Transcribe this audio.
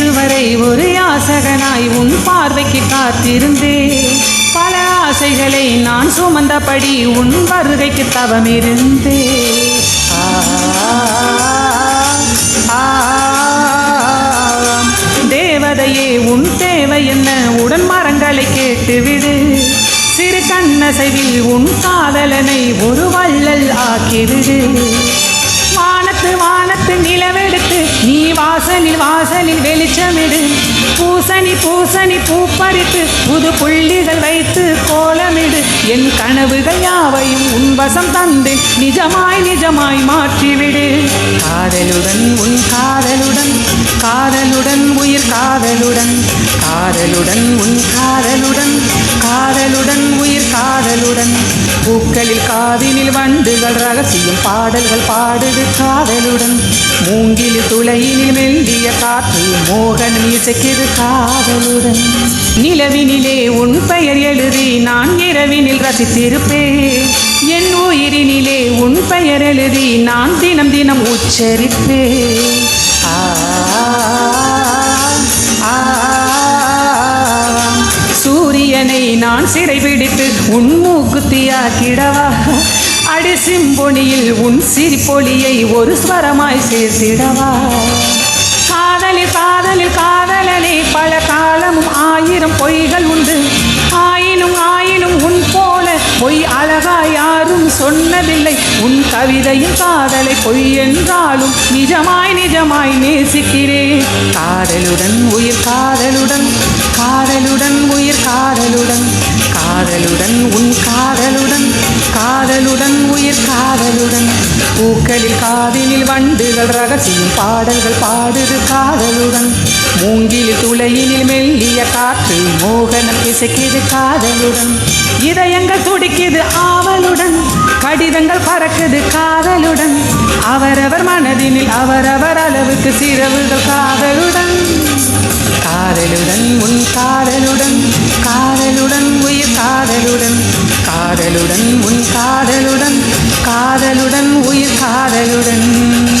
நேற்று வரை ஒரு யாசகனாய் உன் பார்வைக்கு காத்திருந்தேன். பல ஆசைகளை நான் சுமந்தபடி உன் வருகைக்கு தவமிருந்தே ஆ, தேவதையே உன் தேவை என்ன? உடன் மரங்களை கேட்டுவிடு. சிறு கண்ணசைவில் உன் காதலனை ஒரு வள்ளல் ஆக்கிவிடு. வானத்து வானத்து நீ வாசலில் வாசலில் வெளிச்சமிடு. பூசணி பூசணி பூப்பறித்து புது புள்ளிகள் வைத்து கோலமிடு. என் கனவுகள் யாவையும் உன் வசம் தந்து நிஜமாய் நிஜமாய் மாற்றிவிடு. காதலுடன் உன் காதலுடன் காதலுடன் உயிர் காதலுடன். காதலுடன் உன் காதலுடன் காதலுடன் காதலுடன் பூக்களில் காதினில் வண்டுகள் ரகசியம் பாடல்கள் பாடுது காதலுடன். மூங்கில் துளையினில் மெல்லிய காற்று மோகனம் இசைக்குது காதலுடன். நிலவினிலே உன் பெயர் எழுதி நான் இரவினில் ரசித்திருப்பேன். என் உயிரினிலே உன் பெயர் எழுதி நான் தினம் தினம் உச்சரிப்பேன். சூரியனை நான் சிறைபிடித்து உன் மூக்குத்தியாக்கிடவா அடி சிம்பொனியில் உன் சிரிப்பொலியை ஒரு ஸ்வரமாய் சேர்த்திடவா? காதலில் காதலில் காதலனே பல காலமும் ஆயிரம் பொய்கள் உண்டு. ஆயினும் ஆயினும் உன் போல பொய் அழகா யாரும் சொன்னதில்லை. உன் கவிதையும் காதலை பொய் என்றாலும் நிஜமாய் நிஜமாய் நேசிக்கிறேன். காதலுடன் உயிர் காதலுடன் காதலுடன் உயிர் காதலுடன் காதலுடன் உன் காதலுடன் காதலுடன் உயிர் காதலுடன். பூக்களில் காதினில் வண்டுகள் ரகசியம் பாடல்கள் பாடுது காதலுடன். மூங்கில் துளையினில் மெல்லிய காற்று மோகனம் இசைக்குது காதலுடன். இதயங்கள் துடிக்குது ஆவலுடன் கடிதங்கள் பறக்குது காதலுடன். அவரவர் மனதினில் அவரவர் அளவுக்கு சிறவுகள் காதலுடன் காதலுடன் உன் காதலுடன் காதலுடன் உயிர் காதலுடன் காதலுடன் உன் காதலுடன் காதலுடன் உயிர் காதலுடன்.